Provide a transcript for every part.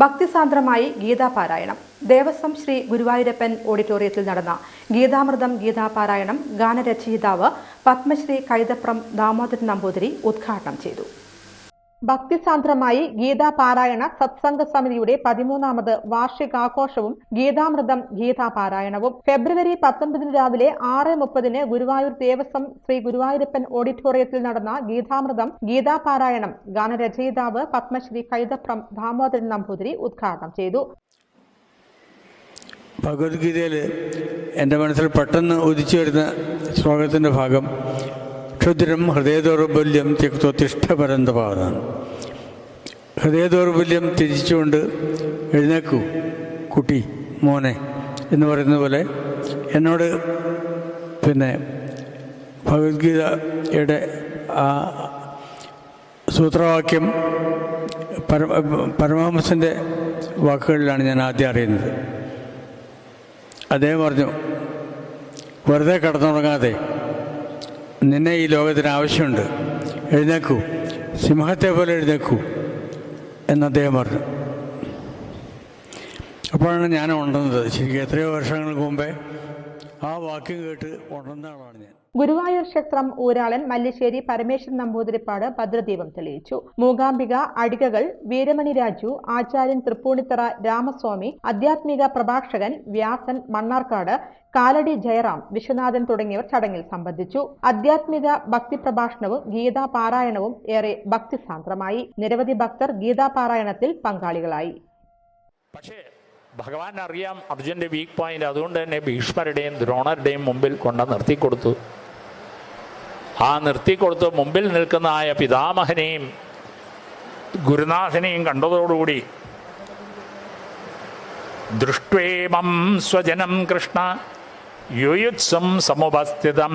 ഭക്തിസാന്ദ്രമായി ഗീതാപാരായണം. ദേവസ്വം ശ്രീ ഗുരുവായൂരപ്പൻ ഓഡിറ്റോറിയത്തിൽ നടന്ന ഗീതാമൃതം ഗീതാപാരായണം ഗാനരചയിതാവ് പത്മശ്രീ കൈതപ്രം ദാമോദരൻ നമ്പൂതിരി ഉദ്ഘാടനം ചെയ്തു. ഭക്തിസാന്ദ്രമായി ഗീതാപാരായണ സത്സംഗ സമിതിയുടെ പതിമൂന്നാമത് വാർഷികാഘോഷവും ഗീതാമൃതം ഗീതാപാരായണവും. ഫെബ്രുവരി പത്തൊൻപതിന് രാവിലെ ആറ് മുപ്പതിന് ഗുരുവായൂർ ദേവസ്വം ശ്രീ ഗുരുവായൂരപ്പൻ ഓഡിറ്റോറിയത്തിൽ നടന്ന ഗീതാമൃതം ഗീതാപാരായണം ഗാനരചയിതാവ് പത്മശ്രീ കൈതപ്രം ദാമോദരൻ നമ്പൂതിരി ഉദ്ഘാടനം ചെയ്തു. ഭഗവത്ഗീതയിൽ എന്റെ മനസ്സിൽ പെട്ടെന്ന് ഉദിച്ചു വരുന്ന ശ്ലോകത്തിന്റെ ഭാഗം ക്ഷുദ്രം ഹൃദയദൗർബല്യം തിക്തോത്തിഷ്ഠപരന്തപാദം ഹൃദയദൗർബല്യം തിരിച്ചുകൊണ്ട് എഴുന്നേക്കൂ കുട്ടി മോനെ എന്ന് പറയുന്ന പോലെ എന്നോട് പിന്നെ ഭഗവത്ഗീതയുടെ ആ സൂത്രവാക്യം പരമ പരമഹംസന്റെ വാക്കുകളിലാണ് ഞാൻ ആദ്യം അറിയുന്നത്. അദ്ദേഹം പറഞ്ഞു വെറുതെ കടന്നുറങ്ങാതെ നിന്നെ ഈ ലോകത്തിന് ആവശ്യമുണ്ട്. എഴുന്നേക്കൂ. സിംഹത്തെ പോലെ എഴുന്നേക്കൂ എന്ന് അദ്ദേഹം പറഞ്ഞു. അപ്പോഴാണ് ഞാൻ ഉണർന്നത് ശരിക്കും എത്രയോ വർഷങ്ങൾക്ക് മുമ്പേ ആ വാക്യം കേട്ട് ഉണർന്ന ആളാണ് ഞാൻ. ഗുരുവായൂർ ക്ഷേത്രം ഊരാളൻ മല്ലിശ്ശേരി പരമേശ്വരൻ നമ്പൂതിരിപ്പാട് ഭദ്രദീപം തെളിയിച്ചു. മൂകാംബിക അടികകൾ വീരമണി രാജു ആചാര്യൻ തൃപ്പൂണിത്തറ രാമസ്വാമി ആധ്യാത്മിക പ്രഭാഷകൻ വ്യാസൻ മണ്ണാർക്കാട് കാലടി ജയറാം വിശ്വനാഥൻ തുടങ്ങിയവർ ചടങ്ങിൽ സംബന്ധിച്ചു. ആധ്യാത്മിക ഭക്തി പ്രഭാഷണവും ഗീതാ പാരായണവും ഏറെ ഭക്തിസാന്ദ്രമായി. നിരവധി ഭക്തർ ഗീതാ പാരായണത്തിൽ പങ്കാളികളായി. പക്ഷേ ഭഗവാൻ അറിയാം അർജുന്റെ വീക്ക് പോയിന്റ് അതുകൊണ്ട് തന്നെ ഭീഷ്മരുടെയും ദ്രോണരുടെയും മുമ്പിൽ കൊണ്ട് നിർത്തിക്കൊടുത്തു ആ നിർത്തിക്കൊടുത്ത് മുമ്പിൽ നിൽക്കുന്ന ആയ പിതാമഹനെയും ഗുരുനാഥനെയും കണ്ടതോടുകൂടി ദൃഷ്ട്വേമം സ്വജനം കൃഷ്ണ യുയുത്സം സമുപസ്ഥിതം.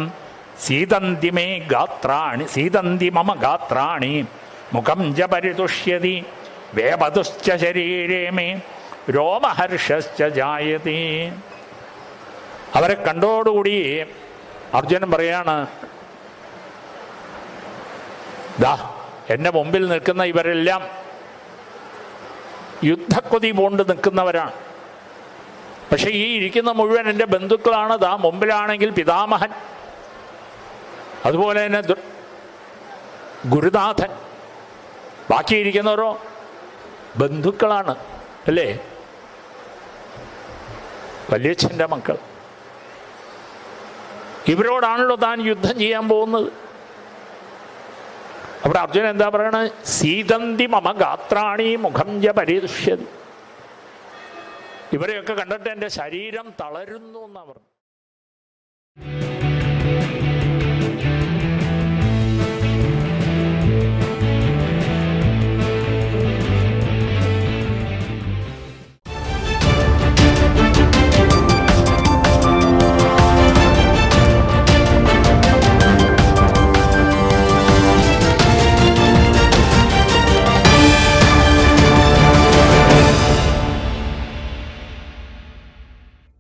സീതന്തി മേ ഗാത്രാണി സീതന്തി മമ ഗാത്രാണി. മുഖം ജപരിതുഷ്യതി പരിതുഷ്യതി വേപതുശ്ച ശരീരേ മേ രോമഹർഷശ്ച ജായതി അവരെ കണ്ടോടുകൂടി അർജുനൻ പറയാണ് ദാ എന്റെ മുമ്പിൽ നിൽക്കുന്ന ഇവരെല്ലാം യുദ്ധക്കൊതി പോണ്ട് നിൽക്കുന്നവരാണ്. പക്ഷെ ഈ ഇരിക്കുന്ന മുഴുവൻ എന്റെ ബന്ധുക്കളാണ്. ദാ മുമ്പിലാണെങ്കിൽ പിതാമഹൻ അതുപോലെ തന്നെ ഗുരുനാഥൻ ബാക്കിയിരിക്കുന്നവരോ ബന്ധുക്കളാണ് അല്ലേ? വലിയച്ഛന്റെ മക്കൾ. ഇവരോടാണല്ലോ താൻ യുദ്ധം ചെയ്യാൻ പോകുന്നത്. അവിടെ അർജുനൻ എന്താ പറയണത് സീതന്തി മമ ഗാത്രാണി മുഖം ജ പരിദുഷ്യതി ഇവരെയൊക്കെ കണ്ടിട്ട് എന്റെ ശരീരം തളരുന്നു പറഞ്ഞു.